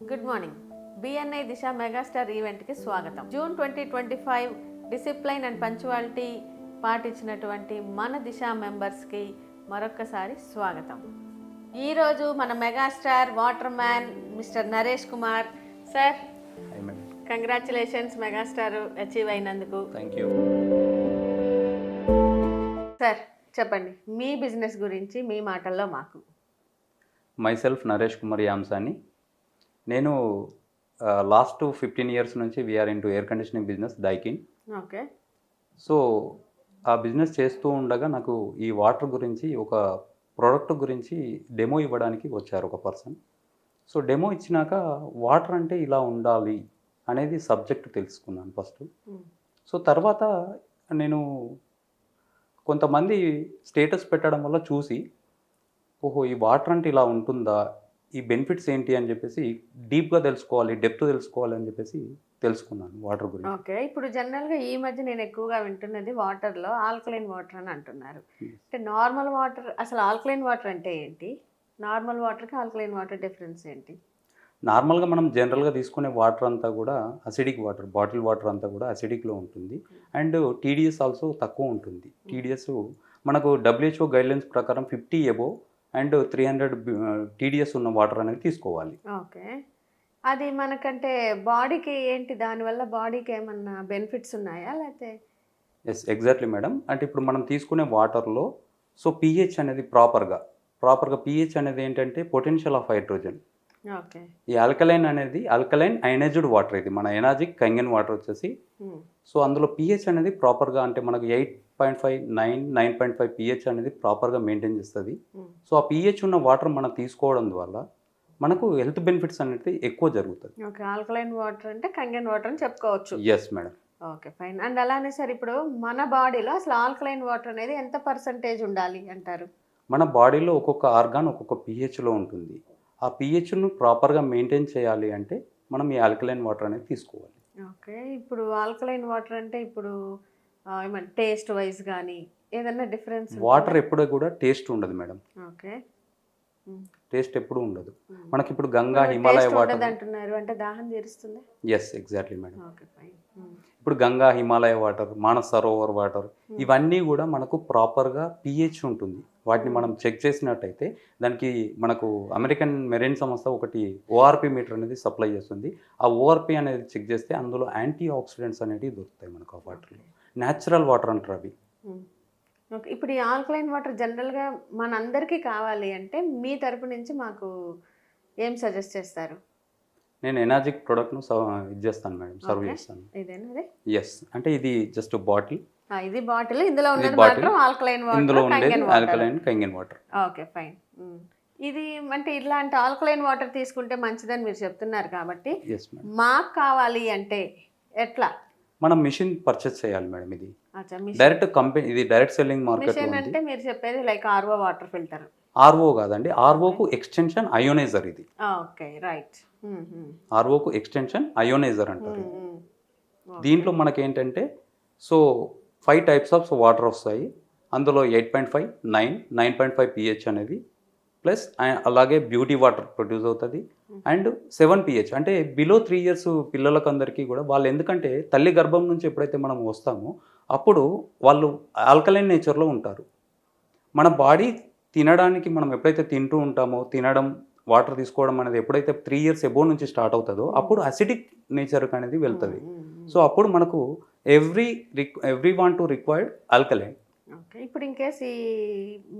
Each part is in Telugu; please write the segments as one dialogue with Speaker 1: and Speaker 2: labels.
Speaker 1: Good morning BNI Disha megastar ఈవెంట్కి స్వాగతం. June twenty twenty five discipline and punctuality పాటించినటువంటి మన దిశ మెంబర్స్కి మరొక్కసారి స్వాగతం. ఈరోజు మన megastar water man mister Naresh Kumar sir congratulations megastar achieve అయినందుకు.
Speaker 2: థ్యాంక్ యూ
Speaker 1: సార్ చెప్పండి మీ బిజినెస్ గురించి మీ మాటల్లో మాకు.
Speaker 2: మైసెల్ఫ్ నరేష్ కుమార్ యామ్సాని నేను లాస్ట్ ఫిఫ్టీన్ ఇయర్స్ నుంచి we're into air conditioning business Daikin
Speaker 1: okay
Speaker 2: so ఆ బిజినెస్ చేస్తూ ఉండగా నాకు ఈ వాటర్ గురించి ఒక ప్రోడక్ట్ గురించి డెమో ఇవ్వడానికి వచ్చారు ఒక పర్సన్ సో డెమో ఇచ్చినాక వాటర్ అంటే ఇలా ఉండాలి అనేది సబ్జెక్ట్ తెలుసుకున్నాను ఫస్ట్ సో తర్వాత నేను కొంతమంది స్టేటస్ పెట్టడం వల్ల చూసి ఓహో ఈ వాటర్ అంటే ఇలా ఉంటుందా? ఈ బెనిఫిట్స్ ఏంటి అని చెప్పేసి డీప్గా తెలుసుకోవాలి డెప్త్ తెలుసుకోవాలి అని చెప్పేసి తెలుసుకున్నాను వాటర్ గురించి.
Speaker 1: ఓకే ఇప్పుడు జనరల్గా ఈ మధ్య నేను ఎక్కువగా వింటున్నది వాటర్లో ఆల్కలైన్ వాటర్ అని అంటున్నారు.
Speaker 2: Yes.
Speaker 1: అంటే నార్మల్ వాటర్ అసలు ఆల్కలైన్ వాటర్ అంటే ఏంటి? నార్మల్ వాటర్కి ఆల్కలైన్ వాటర్ డిఫరెన్స్ ఏంటి?
Speaker 2: నార్మల్గా మనం జనరల్గా తీసుకునే వాటర్ అంతా కూడా అసిడిక్ వాటర్ బాటిల్ వాటర్ అంతా కూడా అసిడిక్లో ఉంటుంది. అండ్ టీడీఎస్ ఆల్సో తక్కువ ఉంటుంది. టీడీఎస్ మనకు డబ్ల్యూహెచ్ఓ గైడ్లైన్స్ ప్రకారం fifty above and three hundred TDS ఉన్న వాటర్ అనేది తీసుకోవాలి.
Speaker 1: ఓకే. అది మనకంటే బాడీకి ఏంటి దానివల్ల బాడీకి ఏమన్నా బెనిఫిట్స్ ఉన్నాయా లేకపోతే
Speaker 2: ఎస్ ఎగ్జాక్ట్లీ మేడం అంటే ఇప్పుడు మనం తీసుకునే వాటర్లో సో పిహెచ్ అనేది ప్రాపర్గా ప్రాపర్గా పిహెచ్ అనేది ఏంటంటే పొటెన్షియల్ ఆఫ్ హైడ్రోజన్ ఈ ఆల్కలైన్ అనేది ఆల్కలైన్ అయనైజ్డ్ వాటర్ ఇది. మన ఎనాజిక్ కంగన్ వాటర్ వచ్చేసి. సో అందులో పిహెచ్ అనేది ప్రాపర్గా అంటే మనకు eight point five nine nine point five pH అనేది ప్రాపర్గా మెయింటైన్ చేస్తుంది. సో ఆ పిహెచ్ ఉన్న వాటర్ మనం తీసుకోవడం వల్ల మనకు హెల్త్ బెనిఫిట్స్ అనేది ఎక్కువ జరుగుతుంది.
Speaker 1: ఓకే. ఆల్కలైన్ వాటర్ అంటే కంగన్ వాటర్ అని చెప్పుకోవచ్చు.
Speaker 2: Yes madam
Speaker 1: okay fine. And అలానే సార్ ఇప్పుడు మన బాడీలో అసలు ఆల్కలైన్ వాటర్ అనేది ఎంత పర్సంటేజ్ ఉండాలి అంటారు?
Speaker 2: మన బాడీలో ఒక్కొక్క ఆర్గాన్ ఒక్కొక్క పిహెచ్లో ఉంటుంది. ఆ పిహెచ్ను ప్రాపర్గా మెయింటైన్ చేయాలి అంటే మనం ఈ ఆల్కలైన్ వాటర్ అనేది తీసుకోవాలి.
Speaker 1: ఓకే ఇప్పుడు ఆల్కలైన్ వాటర్ అంటే ఇప్పుడు ఏమంటే టేస్ట్ వైజ్ కానీ ఏదన్నా డిఫరెన్స్
Speaker 2: వాటర్ ఎప్పుడూ కూడా టేస్ట్ ఉండదు మేడం.
Speaker 1: ఓకే.
Speaker 2: టేస్ట్ ఎప్పుడూ ఉండదు. మనకి ఇప్పుడు గంగా హిమాలయ వాటర్
Speaker 1: అంటున్నారు అంటే దాహం తీరుస్తుంది?
Speaker 2: Yes exactly madam.
Speaker 1: Okay fine.
Speaker 2: ఇప్పుడు గంగా హిమాలయ వాటర్ మానస్ సరోవర్ వాటర్ ఇవన్నీ కూడా మనకు ప్రాపర్గా పిహెచ్ ఉంటుంది. వాటిని మనం చెక్ చేసినట్టయితే దానికి మనకు అమెరికన్ మెరైన్ సంస్థ ఒకటి ఓఆర్పి మీటర్ అనేది సప్లై చేస్తుంది. ఆ ఓఆర్పి అనేది చెక్ చేస్తే అందులో యాంటీ ఆక్సిడెంట్స్ అనేవి దొరుకుతాయి మనకు ఆ వాటర్లో న్యాచురల్ వాటర్ అంటారు అవి.
Speaker 1: ఓకే. ఇప్పుడు ఈ ఆల్కలైన్ వాటర్ జనరల్గా మనందరికీ కావాలి అంటే మీ తరపు నుంచి మాకు ఏం సజెస్ట్ చేస్తారు?
Speaker 2: నేను ఎనాజిక్ ప్రోడక్ట్ను ఇది చేస్తాను మేడం. సర్వ్. చేస్తాను. ఎస్ అంటే ఇది జస్ట్ బాటిల్.
Speaker 1: ఇది బాటిల్. ఇందులో ఉన్నది. మాత్రం ఆల్కలైన్
Speaker 2: ఇందులో
Speaker 1: వాటర్
Speaker 2: ఉండేది
Speaker 1: kangen water.
Speaker 2: Alkaline kangen water.
Speaker 1: Okay fine. ఇది అంటే ఇట్లాంటి ఆల్కలైన్ వాటర్ తీసుకుంటే మంచిదని మీరు చెప్తున్నారు కాబట్టి మాకు కావాలి అంటే ఎట్లా?
Speaker 2: మనం మిషన్ పర్చేస్ చేయాలి మేడం ఇది. డైరెక్ట్ కంపెనీ ఇది డైరెక్ట్ సెల్లింగ్ మార్కెట్
Speaker 1: అంటే మీరు చెప్పేది like RO water filter.
Speaker 2: RO కాదండి. ఆర్ఓకు ఎక్స్టెన్షన్ అయోనైజర్ ఇది.
Speaker 1: ఓకే రైట్
Speaker 2: ఆర్ఓకు ఎక్స్టెన్షన్ అయోనైజర్ అంటారు దీంట్లో మనకి ఏంటంటే so five types of water వస్తాయి. అందులో eight point five nine nine point five pH అనేది ప్లస్ అలాగే బ్యూటీ వాటర్ ప్రొడ్యూస్ అవుతుంది. అండ్ సెవెన్ పిహెచ్ అంటే బిలో త్రీ ఇయర్స్ పిల్లలకు అందరికీ కూడా వాళ్ళు ఎందుకంటే తల్లి గర్భం నుంచి ఎప్పుడైతే మనం వస్తామో అప్పుడు వాళ్ళు ఆల్కలైన్ నేచర్లో ఉంటారు. మన బాడీ తినడానికి మనం ఎప్పుడైతే తింటూ ఉంటామో తినడం వాటర్ తీసుకోవడం అనేది ఎప్పుడైతే త్రీ ఇయర్స్ ఎబో నుంచి స్టార్ట్ అవుతుందో అప్పుడు అసిడిక్ నేచర్ అనేది వెళ్తుంది. సో అప్పుడు మనకు every every want to required alkaline.
Speaker 1: Okay ఇప్పుడు ఇన్ కేస్ ఈ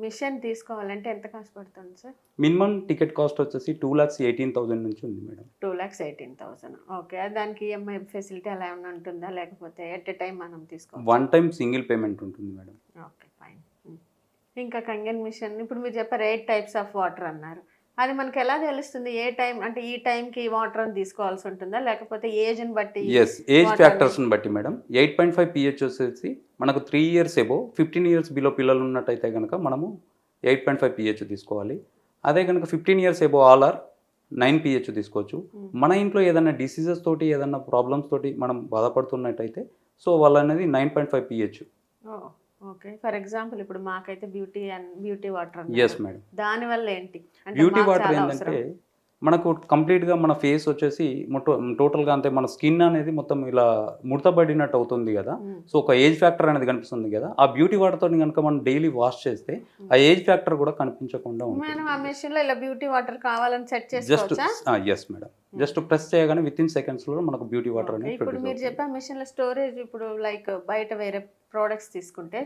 Speaker 1: మిషన్ తీసుకోవాలంటే ఎంత కాస్ట్ పడుతుంది సార్?
Speaker 2: మినిమం టికెట్ కాస్ట్ వచ్చేసి టూ ల్యాక్స్ ఎయిటీన్ థౌసండ్ నుంచి ఉంది madam.
Speaker 1: Two lakhs eighteen thousand. Okay దానికి ఈఎంఐ ఫెసిలిటీ అలా ఏమైనా ఉంటుందా? లేకపోతే ఎట్ ఎ టైం మనం తీసుకోవాలి
Speaker 2: వన్ టైం సింగిల్ పేమెంట్ ఉంటుంది మేడం.
Speaker 1: Okay fine. ఇంకా కంగన్ మిషన్ ఇప్పుడు మీరు చెప్పారు ఎయిట్ టైప్స్ ఆఫ్ వాటర్ అన్నారు. అది మనకి ఎలా తెలుస్తుంది? ఏ టైం అంటే ఈ టైంకి వాటర్ అని తీసుకోవాల్సి ఉంటుందా? లేకపోతే ఏజ్ని బట్టి
Speaker 2: ఎస్ ఏజ్ ఫ్యాక్టర్స్ని బట్టి madam. Eight point five pH వచ్చేసి మనకు three years above fifteen years below పిల్లలు ఉన్నట్టయితే కనుక మనము ఎయిట్ పాయింట్ ఫైవ్ పిహెచ్ తీసుకోవాలి. అదే కనుక fifteen years above all or nine pH తీసుకోవచ్చు. మన ఇంట్లో ఏదైనా డిసీజెస్ తోటి ఏదైనా ప్రాబ్లమ్స్ తోటి మనం బాధపడుతున్నట్టయితే సో వాళ్ళు అనేది nine point five pH
Speaker 1: okay. For example ఇప్పుడు మాకైతే beauty and beauty water
Speaker 2: yes madam
Speaker 1: దాని వల్ల ఏంటి? అంటే
Speaker 2: బ్యూటీ వాటర్ ఏంటంటే. మనకు కంప్లీట్గా మన ఫేస్ వచ్చేసి టోటల్గా అంతే మన స్కిన్ అనేది మొత్తం ఇలా ముడతబడినట్టు అవుతుంది కదా. సో ఒక ఏజ్ ఫ్యాక్టర్ అనేది కనిపిస్తుంది కదా. ఆ బ్యూటీ వాటర్తో కనుక మనం డైలీ వాష్ చేస్తే ఆ ఏజ్ ఫ్యాక్టర్ కూడా కనిపించకుండా ఉంటుంది.
Speaker 1: మనం ఆ మెషిన్లో ఇలా బ్యూటీ వాటర్ కావాలని set
Speaker 2: just yes madam just press చేయగానే విత్ ఇన్ సెకండ్స్లో మనకు బ్యూటీ వాటర్. అనేది
Speaker 1: ఇప్పుడు మీరు చెప్పే మెషిన్లో స్టోరేజ్ ఇప్పుడు లైక్ బయట వేరే ప్రోడక్ట్స్ తీసుకుంటే.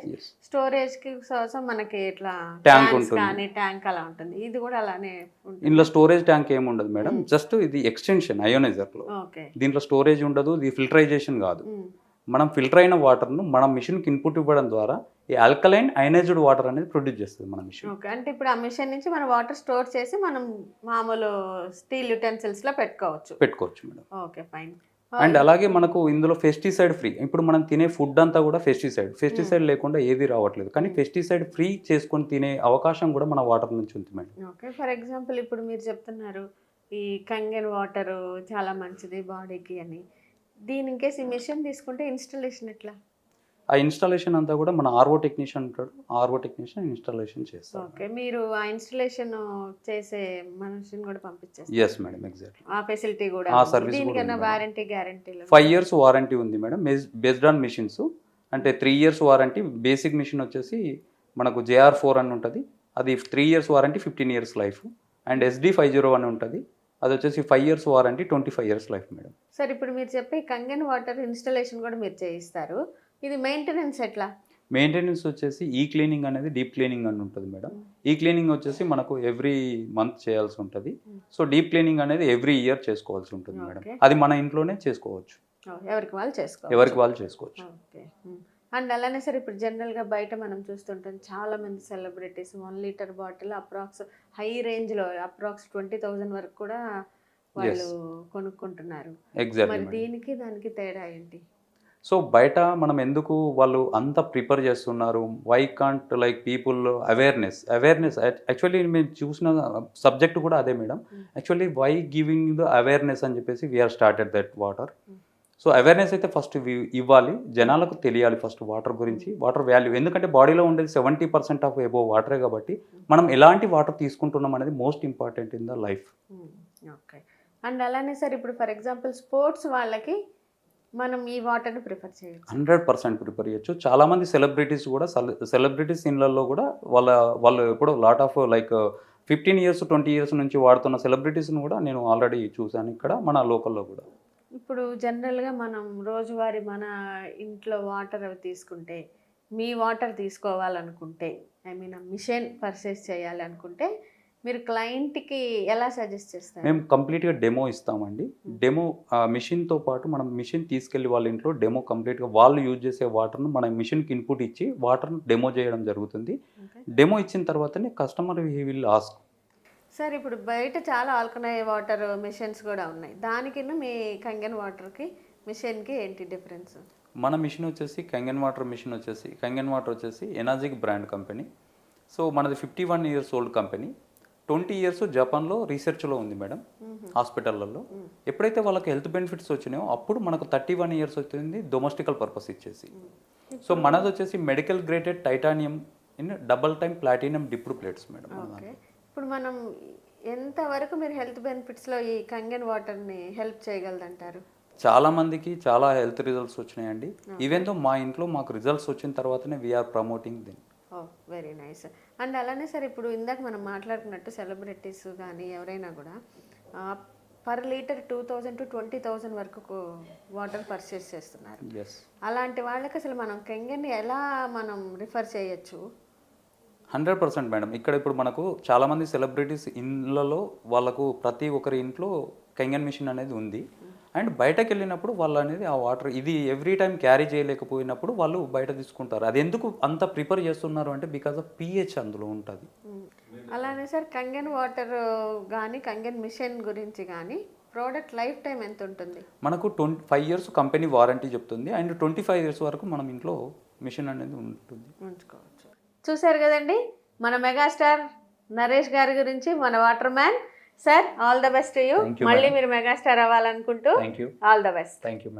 Speaker 1: స్టోరేజ్కి కోసం మనకి ఇట్లా ట్యాంక్స్
Speaker 2: ఉంటుంది.
Speaker 1: కానీ ట్యాంక్ అలా ఉంటుంది. ఇది కూడా అలానే ఉంటుంది.
Speaker 2: ఇందులో స్టోరేజ్ ట్యాంక్ ఏమి ఉండదు మేడం. జస్ట్ ఇది ఎక్స్టెన్షన్ అయోనైజర్లో
Speaker 1: ఓకే.
Speaker 2: దీంట్లో స్టోరేజ్ ఉండదు ఇది ఫిల్టరైజేషన్ కాదు. మనం ఫిల్టర్ అయిన వాటర్ను మన మిషన్కి ఇన్పుట్ ఇవ్వడం ద్వారా ఈ ఆల్కలైన్ అయనైజ్డ్ వాటర్ అనేది ప్రొడ్యూస్ చేస్తుంది మన మిషన్.
Speaker 1: ఓకే అంటే ఇప్పుడు ఆ మిషన్ నుంచి మనం వాటర్ స్టోర్ చేసి మనం మామూలు స్టీల్ యుటెన్సిల్స్లో పెట్టుకోవచ్చు.
Speaker 2: పెట్టుకోవచ్చు మేడం.
Speaker 1: Okay fine.
Speaker 2: అండ్ అలాగే మనకు ఇందులో పెస్టిసైడ్ ఫ్రీ ఇప్పుడు మనం తినే ఫుడ్ అంతా కూడా పెస్టిసైడ్ పెస్టిసైడ్ లేకుండా ఏది రావట్లేదు. కానీ పెస్టిసైడ్ ఫ్రీ చేసుకొని తినే అవకాశం కూడా మన వాటర్ నుంచి ఉంది మేడం.
Speaker 1: ఓకే ఫర్ ఎగ్జాంపుల్ ఇప్పుడు మీరు చెప్తున్నారు ఈ కంగెన్ వాటర్ చాలా మంచిది బాడీకి అని. దీని ఇన్కేస్ ఈ మిషన్ తీసుకుంటే ఇన్స్టలేషన్ ఎట్లా?
Speaker 2: ఆ ఇన్స్టాలేషన్ అంతా కూడా మన ఆర్ఓ టెక్నీషియన్ ఉంటాడు. ఆర్ఓ టెక్నీషియన్ ఇన్స్టాలేషన్ చేస్తారు
Speaker 1: ఓకే మీరు ఆ ఇన్స్టలేషన్ చేసే మనిషిని కూడా పంపించేస్తారు.
Speaker 2: ఎస్ మేడం ఎగ్జాక్ట్లీ
Speaker 1: ఆ ఫెసిలిటీ కూడా
Speaker 2: ఆ కూడా
Speaker 1: దీనికన్నా. Warranty guarantee
Speaker 2: five years warranty ఉంది మేడం బేస్డ్ ఆన్ మిషన్స్ అంటే three years warranty basic machine వచ్చేసి మనకు జేఆర్ ఫోర్ అని ఉంటుంది. అది three years warranty fifteen years life and SD five zero one ఉంటుంది. అది వచ్చేసి five years warranty twenty five years life madam.
Speaker 1: Sir ఇప్పుడు మీరు చెప్పే కంగెన్ వాటర్ ఇన్స్టలేషన్ కూడా మీరు చేయిస్తారు. ఇది మెయింటెనెన్స్ ఎట్లా?
Speaker 2: మెయింటెనెన్స్ వచ్చేసి ఈ క్లీనింగ్ అనేది డీప్ క్లీనింగ్ అని ఉంటుంది మేడం. ఈ క్లీనింగ్ వచ్చేసి మనకు ఎవ్రీ మంత్ చేయాల్సి ఉంటుంది. సో డీప్ క్లీనింగ్ అనేది ఎవ్రీ ఇయర్ చేసుకోవాల్సి ఉంటుంది మేడం. అది మన ఇంట్లోనే చేసుకోవచ్చు.
Speaker 1: ఓ, ఎవరికి వాళ్ళు చేసుకోవాలి
Speaker 2: ఎవరికి వాళ్ళు చేసుకోవచ్చు.
Speaker 1: ఓకే అండ్ అలానే సరే ఇప్పుడు జనరల్గా బయట మనం చూస్తుంటాం చాలా మంది celebrities one litre bottle approx high రేంజ్లో అప్రాక్స్ ట్వంటీ థౌజండ్ వరకు కూడా వాళ్ళు కొనుక్కుంటున్నారు. మరి దీనికి దానికి తేడా ఏంటి?
Speaker 2: సో బయట మనం ఎందుకు వాళ్ళు అంత ప్రిపేర్ చేస్తున్నారు? Why can't like people awareness awareness actually మేము చూసిన సబ్జెక్ట్ కూడా అదే madam actually why giving the awareness అని చెప్పేసి we're started that water so awareness అయితే ఫస్ట్ ఇవ్వాలి. జనాలకు తెలియాలి ఫస్ట్ వాటర్ గురించి. వాటర్ వాల్యూ ఎందుకంటే బాడీలో ఉండేది సెవెంటీ పర్సెంట్ ఆఫ్ ఎబో వాటరే కాబట్టి మనం ఎలాంటి వాటర్ తీసుకుంటున్నాం అనేది most important in the life
Speaker 1: okay and అలానే సార్ ఇప్పుడు ఫర్ ఎగ్జాంపుల్ స్పోర్ట్స్ వాళ్ళకి మనం ఈ వాటర్ని ప్రిఫర్ చేయొచ్చు.
Speaker 2: హండ్రెడ్ పర్సెంట్ ప్రిపేర్ చేయొచ్చు. చాలా మంది సెలబ్రిటీస్ కూడా సెలబ్రిటీస్ ఇన్లలో కూడా వాళ్ళ వాళ్ళు ఎప్పుడో lot of like fifteen years twenty years నుంచి వాడుతున్న సెలబ్రిటీస్ని కూడా నేను ఆల్రెడీ చూశాను ఇక్కడ మన లోకల్లో కూడా.
Speaker 1: ఇప్పుడు జనరల్గా మనం రోజువారీ మన ఇంట్లో వాటర్ అవి తీసుకుంటే మీ వాటర్ తీసుకోవాలనుకుంటే ఐ మీన్ మిషన్ పర్చేస్ చేయాలి అనుకుంటే మీరు క్లయింట్కి ఎలా సజెస్ట్ చేస్తారు?
Speaker 2: మేము కంప్లీట్గా డెమో ఇస్తామండి. డెమో మిషన్తో పాటు మనం మిషన్ తీసుకెళ్ళి వాళ్ళ ఇంట్లో డెమో కంప్లీట్గా వాళ్ళు యూజ్ చేసే వాటర్ను మన మిషన్కి ఇన్పుట్ ఇచ్చి వాటర్ను డెమో చేయడం జరుగుతుంది. డెమో ఇచ్చిన తర్వాతనే customer he will ask
Speaker 1: sir ఇప్పుడు బయట చాలా ఆల్కనై వాటర్ మిషన్స్ కూడా ఉన్నాయి. దానికి మీ కంగన్ వాటర్కి మిషన్కి ఏంటి డిఫరెన్స్?
Speaker 2: మన మిషన్ వచ్చేసి కంగన్ వాటర్ మిషన్ వచ్చేసి కంగన్ వాటర్ వచ్చేసి ఎనర్జిక్ బ్రాండ్ కంపెనీ. సో మనది fifty one years old company. Twenty years జపాన్లో రీసెర్చ్లో ఉంది మేడం హాస్పిటళ్ళల్లో ఎప్పుడైతే వాళ్ళకి హెల్త్ బెనిఫిట్స్ వచ్చినాయో అప్పుడు మనకు థర్టీ వన్ ఇయర్స్ వచ్చింది డొమెస్టికల్ పర్పస్ ఇచ్చేసి. సో మనది వచ్చేసి medical graded titanium in double time platinum dipped plates madam.
Speaker 1: ఇప్పుడు మనం ఎంతవరకు మీరు హెల్త్ బెనిఫిట్స్లో ఈ కంగన్ వాటర్ని హెల్ప్ చేయగలదంటారు?
Speaker 2: చాలా మందికి చాలా హెల్త్ రిజల్ట్స్ వచ్చినాయండి. ఈవెన్తో మా ఇంట్లో మాకు రిజల్ట్స్ వచ్చిన తర్వాతనే we're promoting then
Speaker 1: oh very nice. And అలానే సార్ ఇప్పుడు ఇందాక మనం మాట్లాడుకున్నట్టు సెలబ్రిటీస్ కానీ ఎవరైనా కూడా per litre two thousand to twenty thousand వరకు వాటర్ పర్చేస్ చేస్తున్నారు. అలాంటి వాళ్ళకి అసలు మనం కెంగన్ని ఎలా మనం రిఫర్ చేయొచ్చు?
Speaker 2: Hundred percent madam. ఇక్కడ ఇప్పుడు మనకు చాలా మంది సెలబ్రిటీస్ ఇళ్ళలో వాళ్ళకు ప్రతి ఒక్కరి ఇంట్లో కెంగన్ మిషన్ అనేది ఉంది. అండ్ బయటకు వెళ్ళినప్పుడు వాళ్ళు అనేది ఆ వాటర్ ఇది ఎవ్రీ టైం క్యారీ చేయలేకపోయినప్పుడు వాళ్ళు బయట తీసుకుంటారు. అది ఎందుకు అంత ప్రిపేర్ చేస్తున్నారు అంటే బికాస్ ఆఫ్ పిహెచ్ అందులో ఉంటుంది.
Speaker 1: అలానే సార్ కంగన్ వాటర్ కానీ కంగన్ మిషన్ గురించి కానీ ప్రోడక్ట్ లైఫ్ టైం ఎంత ఉంటుంది
Speaker 2: మనకు twenty five years company warranty చెప్తుంది. అండ్ ట్వంటీ ఫైవ్ ఇయర్స్ వరకు మనం ఇంట్లో మిషన్ అనేది ఉంటుంది.
Speaker 1: ఉంచుకోవచ్చు. చూశారు కదండి? మన మెగాస్టార్ నరేష్ గారి గురించి మన water man. Sir all the best you. మళ్ళీ. మీరు megastar అవ్వాలనుకుంటూ all the best.
Speaker 2: Thank you